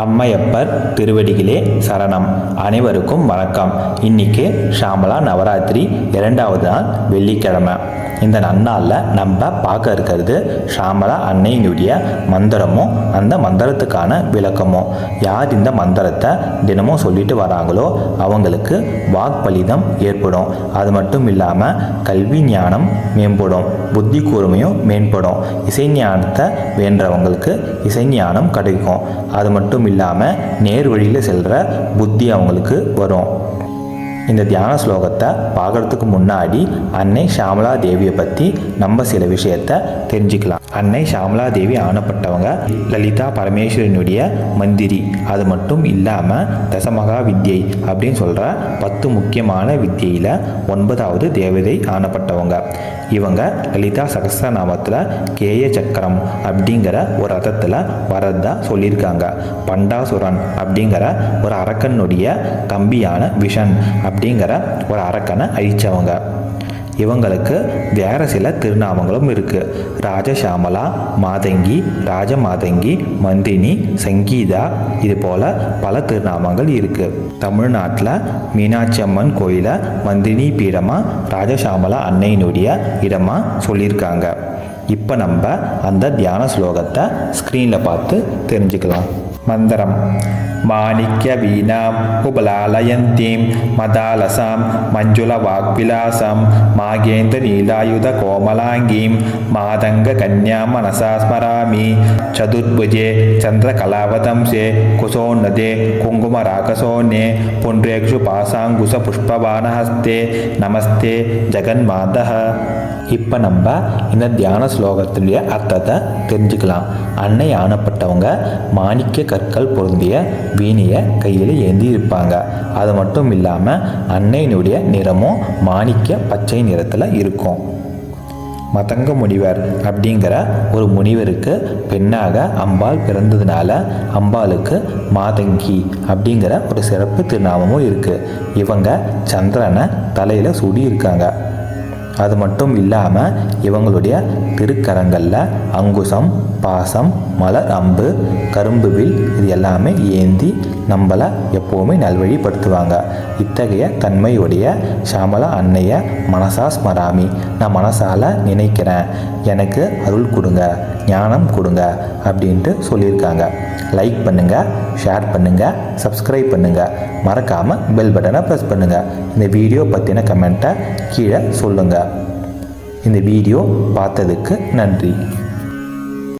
அம்மையப்பர் திருவடிகளே சரணம். அனைவருக்கும் வணக்கம். இன்னைக்கு ஷாமலா நவராத்திரி இரண்டாவது நாள் வெள்ளிக்கிழமை. இந்த நன்னாளில் நம்ம பார்க்க இருக்கிறது ஷாமலா அன்னையினுடைய மந்திரமும் அந்த மந்திரத்துக்கான விளக்கமும் யார் இந்த மந்திரத்தை தினமும் சொல்லிட்டு வராங்களோ அவங்களுக்கு வாக்பலிதம் ஏற்படும். அது மட்டும் இல்லாமல் கல்வி ஞானம் மேம்படும் புத்தி கூர்மையும் மேம்படும். இசை ஞானத்தை வேண்டவங்களுக்கு இசை ஞானம் கிடைக்கும். அது மட்டும் இல்லாமல் நேர் வழியில் செல்கிற புத்தி அவங்களுக்கு வரும். இந்த தியான ஸ்லோகத்தை பார்க்கறதுக்கு முன்னாடி அன்னை ஷாமலா தேவியை பற்றி நம்ம சில விஷயத்த தெரிஞ்சுக்கலாம். அன்னை ஷாமலா தேவி ஆனப்பட்டவங்க லலிதா பரமேஸ்வரனுடைய மந்திரி. அது மட்டும் இல்லாமல் தசமகா வித்யை அப்படின்னு சொல்கிற பத்து முக்கியமான வித்தியில் ஒன்பதாவது தேவதை ஆனப்பட்டவங்க. இவங்க லலிதா சகஸ்ரநாமத்தில் கேய சக்கரம் அப்படிங்கிற ஒரு ரதத்தில் வரதா சொல்லியிருக்காங்க. பண்டாசுரன் அப்படிங்கிற ஒரு அரக்கனுடைய கம்பியான விஷன் அப்படிங்கிற ஒரு அரக்கனை அழிச்சவங்க. இவங்களுக்கு வேற சில திருநாமங்களும் இருக்குது ராஜசாமலா மாதங்கி ராஜமாதங்கி மந்தினி சங்கீதா இது போல் பல திருநாமங்கள் இருக்குது தமிழ்நாட்டில் மீனாட்சி அம்மன் கோயிலை மந்தினி பீடமாக ராஜசாமலா அன்னையினுடைய இடமாக சொல்லியிருக்காங்க. இப்போ நம்ம அந்த தியான ஸ்லோகத்தை ஸ்க்ரீனில் பார்த்து தெரிஞ்சுக்கலாம். மந்திரம். மாணிக்ய வீணாம் உபலாலயந்தீம் மதாலசாம் மஞ்சுள வாக்விலாசம் மாகேந்திர நீலாயுத கோமலாங்கீம் மாதங்க கன்யா மனசா ஸ்மராமி சதுர்புஜே சந்திரகலாவதம்சே குசோன்னதே குங்கும ராகசோன்னே புன்றேக்ஷு பாசாங்குச புஷ்பவானஹஸ்தே நமஸ்தே ஜெகன்மாதः இப்போ நம்ம இந்த தியான ஸ்லோகத்துடைய அர்த்தத்தை தெரிஞ்சுக்கலாம். அன்னை ஆனப்பட்டவங்க மாணிக்க கற்கள் பொருந்திய வீணையை கையில் ஏந்தி இருப்பாங்க அது மட்டும் இல்லாமல் அன்னையினுடைய நிறமும் மாணிக்க பச்சை நிறத்தில் இருக்கும். மதங்க முனிவர் அப்படிங்கிற ஒரு முனிவருக்கு பெண்ணாக அம்பாள் பிறந்ததுனால அம்பாளுக்கு மாதங்கி அப்படிங்கிற ஒரு சிறப்பு திருநாமமும் இருக்குது இவங்க சந்திரனை தலையில் சூடி இருக்காங்க அது மட்டும் இல்லாமல் இவங்களுடைய திருக்கரங்களில் அங்குசம் பாசம் மலர் அம்பு கரும்பு வில் இது எல்லாமே ஏந்தி நம்மளை எப்போவுமே நல்வழிப்படுத்துவாங்க. இத்தகைய தன்மையுடைய ஷாமலா அன்னைய மனசா ஸ்மராமி. நான் மனசால் நினைக்கிறேன். எனக்கு அருள் கொடுங்க. ஞானம் கொடுங்க. அப்படின்ட்டு சொல்லியிருக்காங்க. லைக் பண்ணுங்கள் ஷேர் பண்ணுங்கள் சப்ஸ்கிரைப் பண்ணுங்கள் மறக்காமல் பெல் பட்டனை ப்ரெஸ் பண்ணுங்கள் இந்த வீடியோ பற்றின கமெண்ட்டை கீழே சொல்லுங்கள் இந்த வீடியோ பார்த்ததுக்கு நன்றி.